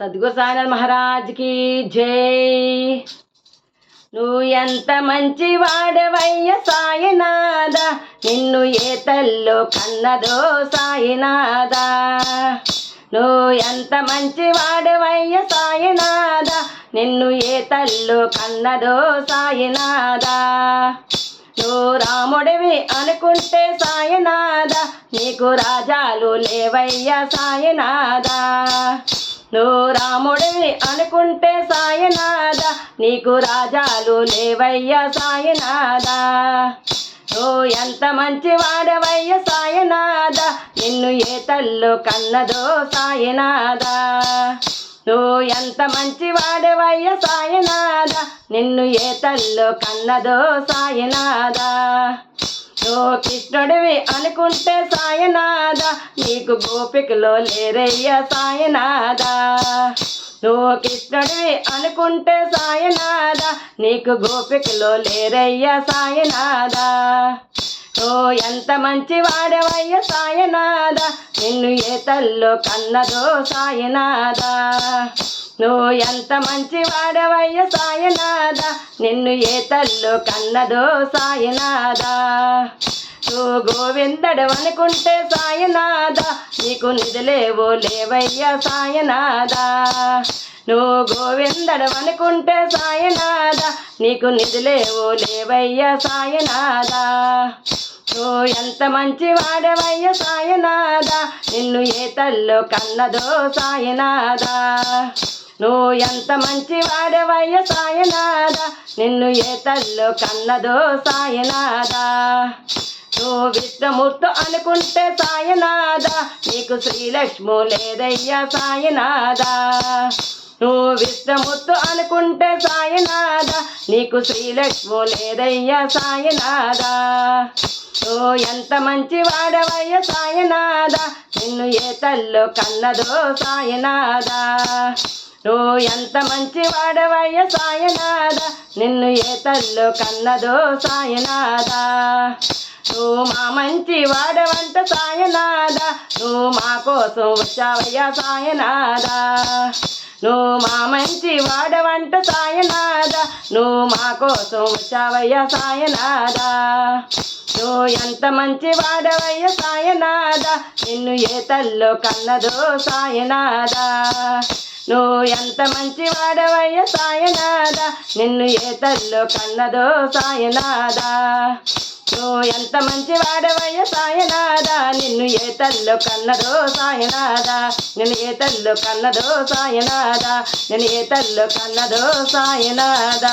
సద్గురు సాయినాథ్ మహారాజ్కి జై. నువ్వు ఎంత మంచి వాడవయ్య సాయినాథ నిన్ను ఏ తల్లో కన్నదో సాయినాథ. నువ్వు ఎంత మంచి వాడవయ్య సాయినాథ నిన్ను ఏ తల్లో కన్నదో సాయినాథ. నువ్వు రాముడివి అనుకుంటే సాయినాథ నీకు రాజాలు లేవయ్య సాయినాథ. నువ్వు రాముడివి అనుకుంటే సాయనాథ నీకు రాజాలు లేవయ్యా సాయనాథ నువ్వు ఎంత మంచి వాడవయ్య సాయనాథ నిన్ను ఏ తల్లు కన్నదో సాయనాథ నువ్వు ఎంత మంచి వాడవయ్య సాయనాథ నిన్ను ఏ తల్లు కన్నదో సాయనాథ నువ్వు కృష్ణుడివి అనుకుంటే సాయనాథ నీకు గోపికలో లేరయ్య సాయనాథ నువ్వు కృష్ణుడివి అనుకుంటే సాయనాథ నీకు గోపికలో లేరయ్య సాయనాథ నువ్వు ఎంత మంచి వాడవయ్య సాయనాథ నిన్ను ఏ తల్లో కన్నదో సాయనాథ నువ్వు ఎంత మంచి వాడవయ్య సాయనాథ నిన్ను ఏ తల్లో కన్నదో సాయనాథ గోవిందడవనుకుంటే అనుకుంటే సాయనాథ నీకు నిధులేవో లేవయ్య సాయనాథ నువ్వు గోవిందడవనుకుంటే సాయనాథ నీకు నిధులేవో లేవయ్య సాయనాథ నువ్వు ఎంత మంచి వాడవయ్య సాయనాథ నిన్ను ఏ తల్లో కన్నదో సాయనాథ నువ్వు ఎంత మంచి వాడవయ్య సాయనాథ నిన్ను ఏ తల్లో కన్నదో సాయనాథ విష్ణుమూర్తి అనుకుంటే సాయనాథ నీకు శ్రీలక్ష్ము లేదయ్యా సాయనాథ నువ్వు విష్ణుమూర్తి అనుకుంటే సాయనాథ నీకు శ్రీలక్ష్ము లేదయ్యా సాయనాథ నువ్వు ఎంత మంచి వాడవయ్య సాయనాథ నిన్ను ఏ తల్లు కన్నదో సాయనాథ నువ్వు ఎంత మంచి వాడవయ్య సాయనాథ నిన్ను ఏ తల్లు కన్నదో సాయనాథ నువ్వు మా మంచి వాడవంట సాయనాద. నువ్వు మా కోసం వచ్చావయ్యా సాయనాద. నువ్వు మా మంచి వాడవంట సాయనాద. నువ్వు మా కోసం వచ్చావయ్యా సాయనాద. నువ్వు ఎంత మంచి వాడవయ్య సాయనాద. నిన్ను ఏ తల్లో కన్నదో సాయనాద. నువ్వు ఎంత మంచి వాడవయ్య సాయనాద. నిన్ను ఏ తల్లో కన్నదో సాయనాదా. ఎంత మంచి వాడవయ్య సాయనాథ నిన్ను ఏ తల్లు కన్నదో సాయనాథ నిన్ను ఏ తల్లు కన్నదో సాయనాథ నిన్ను ఏ తల్లు కన్నదో సాయనాథ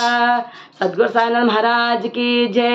సద్గురు సాయినాథ్ మహారాజ్కి జై.